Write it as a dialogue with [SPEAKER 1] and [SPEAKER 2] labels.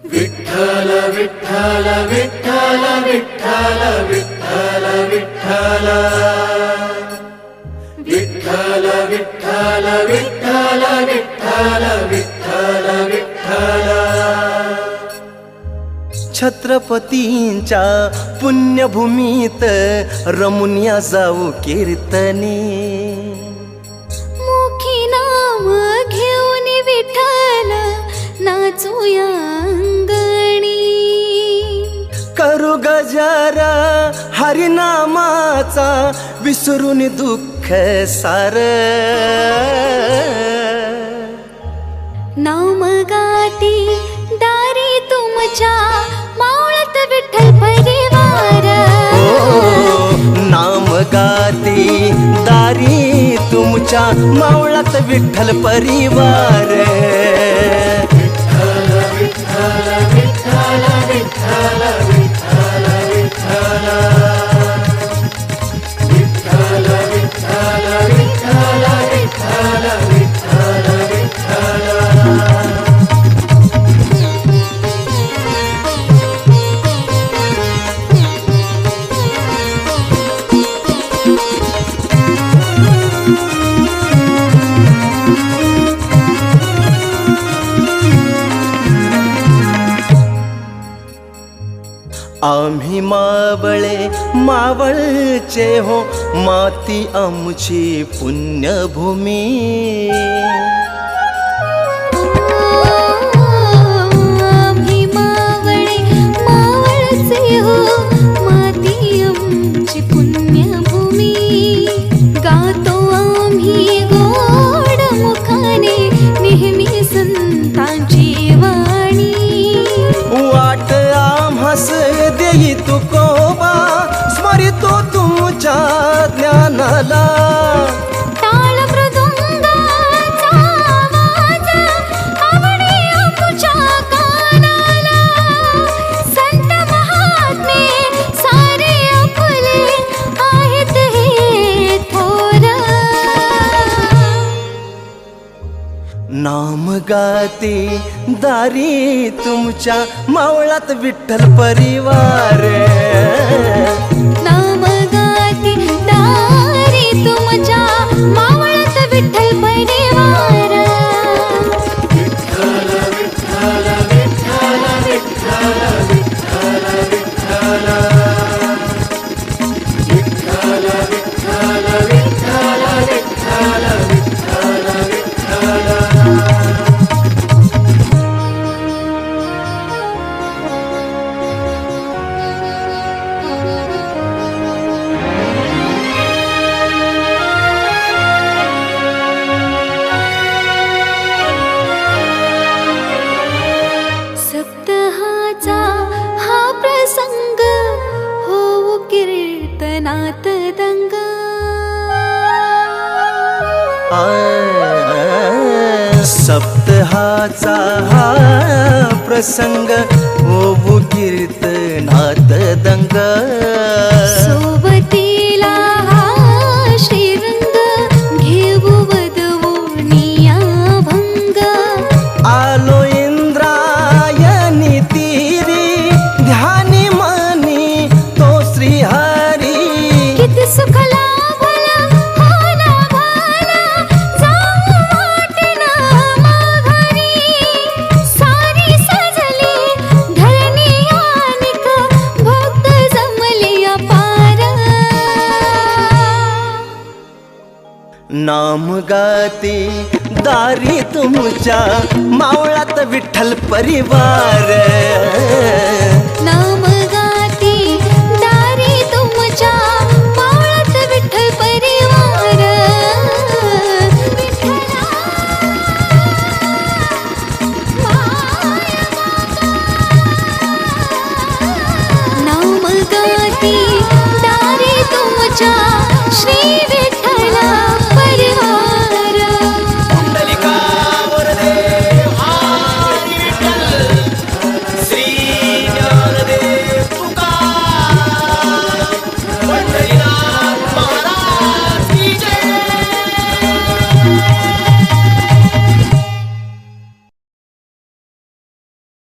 [SPEAKER 1] विठ्ठल विठ्ठल विठ्ठल विठ्ठल विठ्ठल विठ्ठल विठ्ठल विठ्ठल विठ्ठल विठ्ठल विठ्ठल विठ्ठल
[SPEAKER 2] छत्रपतींच्या पुण्यभूमीत रमुनिया जाऊ कीर्तने
[SPEAKER 3] मुखी नाम घेऊन विठ्ठल नाचूया
[SPEAKER 2] हरिनामाचा विसरून दुःख सार.
[SPEAKER 3] नाम गाती दारी तुमच्या मावळत विठ्ठल परिवार.
[SPEAKER 2] ओ, नाम गाती दारी तुमच्या मावळात विठ्ठल परिवार. आम्ही मावळे मावळचे हो माती आमची पुण्यभूमी नाम गाते दारी तुमच्या मावळात विठ्ठल परिवार.
[SPEAKER 3] संग हो कीर्तनात दंग.
[SPEAKER 2] आ, सप्तहाचा हा प्रसंग होऊ कीर्तनात दंग.
[SPEAKER 3] नाम गाती दारी तुमच्या मावळात विठ्ठल परिवार.
[SPEAKER 2] नाम गाते दारी तुमच्या मावळात विठ्ठल परिवार.
[SPEAKER 3] नाम गाते दारी तुमच्या श्री